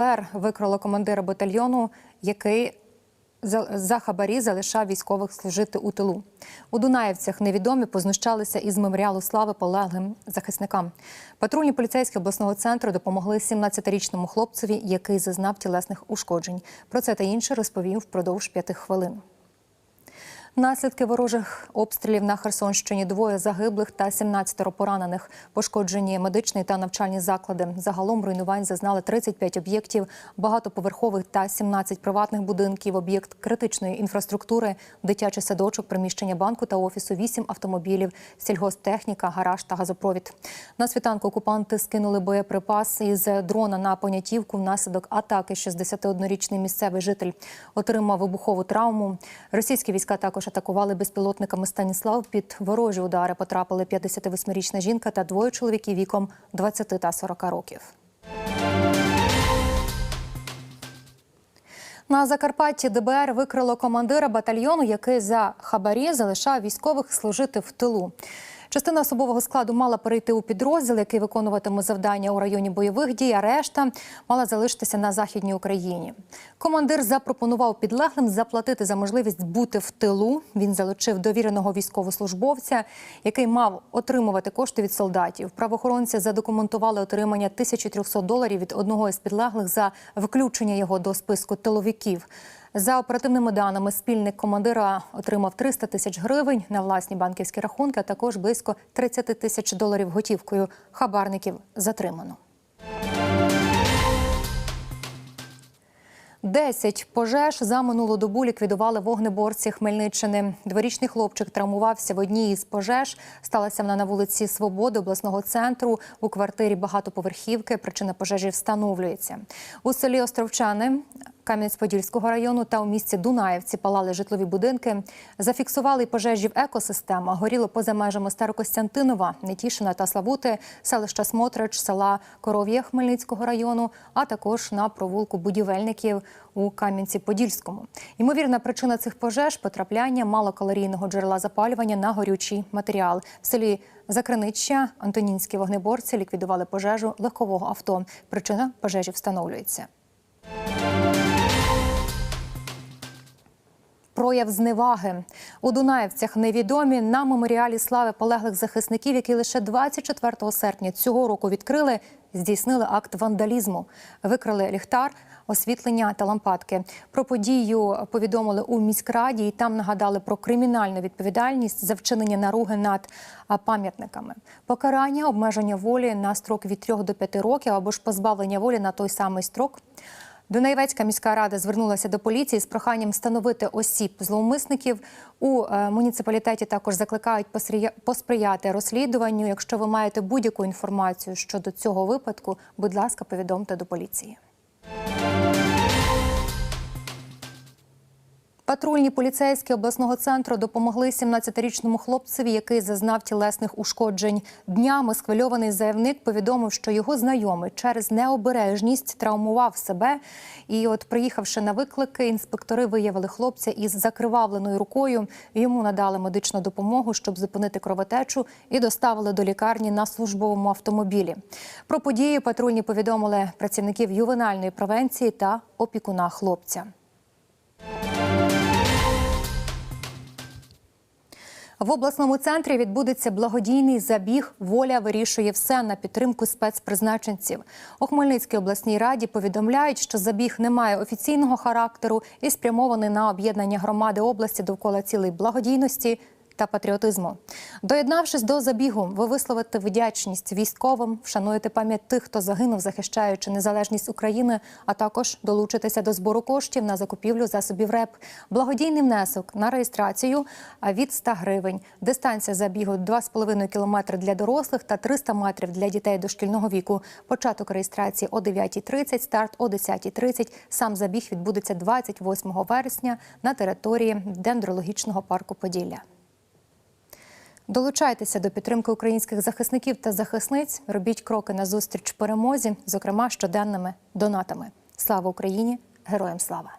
ДБР викрало командира батальйону, який за хабарі залишав військових служити у тилу. У Дунаєвцях невідомі познущалися із меморіалу слави полеглим захисникам. Патрульні поліцейські обласного центру допомогли 17-річному хлопцеві, який зазнав тілесних ушкоджень. Про це та інше розповів впродовж п'яти хвилин. Наслідки ворожих обстрілів на Херсонщині двоє загиблих та 17 поранених. Пошкоджені медичні та навчальні заклади. Загалом руйнувань зазнали 35 об'єктів, багатоповерхових та 17 приватних будинків, об'єкт критичної інфраструктури, дитячий садочок, приміщення банку та офісу, 8 автомобілів, сільгосптехніка, гараж та газопровід. На світанку окупанти скинули боєприпас із дрона на понятівку внаслідок атаки. 61-річний місцевий житель отримав вибухову травму. Російські війська також атакували безпілотниками Станіслав. Під ворожі удари потрапили 58-річна жінка та двоє чоловіків віком 20 та 40 років. На Закарпатті ДБР викрило командира батальйону, який за хабарі залишав військових служити в тилу. Частина особового складу мала перейти у підрозділ, який виконуватиме завдання у районі бойових дій. А решта мала залишитися на західній Україні. Командир запропонував підлеглим заплатити за можливість бути в тилу. Він залучив довіреного військовослужбовця, який мав отримувати кошти від солдатів. Правоохоронці задокументували отримання 1300 доларів від одного із підлеглих за включення його до списку тиловиків. За оперативними даними, спільник командира отримав 300 тисяч гривень на власні банківські рахунки, а також близько 30 тисяч доларів готівкою. Хабарників затримано. Десять пожеж за минулу добу ліквідували вогнеборці Хмельниччини. Дворічний хлопчик травмувався в одній із пожеж. Сталася вона на вулиці Свободи обласного центру у квартирі багатоповерхівки. Причина пожежі встановлюється у селі Островчани. Кам'янець-Подільського району та у місті Дунаєвці палали житлові будинки. Зафіксували пожежі в екосистемах. Горіло поза межами Старокостянтинова, Нетішина та Славути, селища Смотрич, села Коров'є Хмельницького району, а також на провулку будівельників у Кам'янці-Подільському. Ймовірна причина цих пожеж потрапляння малокалорійного джерела запалювання на горючий матеріал. В селі Закриниччя Антонінські вогнеборці ліквідували пожежу легкового авто. Причина пожежі встановлюється. Прояв зневаги у Дунаєвцях невідомі на меморіалі слави полеглих захисників, які лише 24 серпня цього року відкрили, здійснили акт вандалізму, викрали ліхтар, освітлення та лампадки. Про подію повідомили у міськраді і там нагадали про кримінальну відповідальність за вчинення наруги над пам'ятниками, покарання, обмеження волі на строк від 3 до 5 років або ж позбавлення волі на той самий строк. Дунаєвецька міська рада звернулася до поліції з проханням встановити осіб зловмисників. У муніципалітеті також закликають посприяти розслідуванню. Якщо ви маєте будь-яку інформацію щодо цього випадку, будь ласка, повідомте до поліції. Патрульні поліцейські обласного центру допомогли 17-річному хлопцеві, який зазнав тілесних ушкоджень. Днями схвильований заявник повідомив, що його знайомий через необережність травмував себе. І, от, приїхавши на виклики, інспектори виявили хлопця із закривавленою рукою. Йому надали медичну допомогу, щоб зупинити кровотечу, і доставили до лікарні на службовому автомобілі. Про подію патрульні повідомили працівників ювенальної превенції та опікуна хлопця. В обласному центрі відбудеться благодійний забіг Воля вирішує все на підтримку спецпризначенців. У Хмельницькій обласній раді повідомляють, що забіг не має офіційного характеру і спрямований на об'єднання громади області довкола цілей благодійності. Та патріотизму, доєднавшись до забігу, ви висловите вдячність військовим, вшануєте пам'ять тих, хто загинув, захищаючи незалежність України, а також долучитеся до збору коштів на закупівлю засобів РЕП. Благодійний внесок на реєстрацію від 100 гривень. Дистанція забігу 2,5 кілометри для дорослих та 300 метрів для дітей дошкільного віку. Початок реєстрації о 9.30, старт о 10.30. Сам забіг відбудеться 28 вересня на території дендрологічного парку Поділля. Долучайтеся до підтримки українських захисників та захисниць. Робіть кроки на зустріч перемозі, зокрема щоденними донатами. Слава Україні! Героям слава!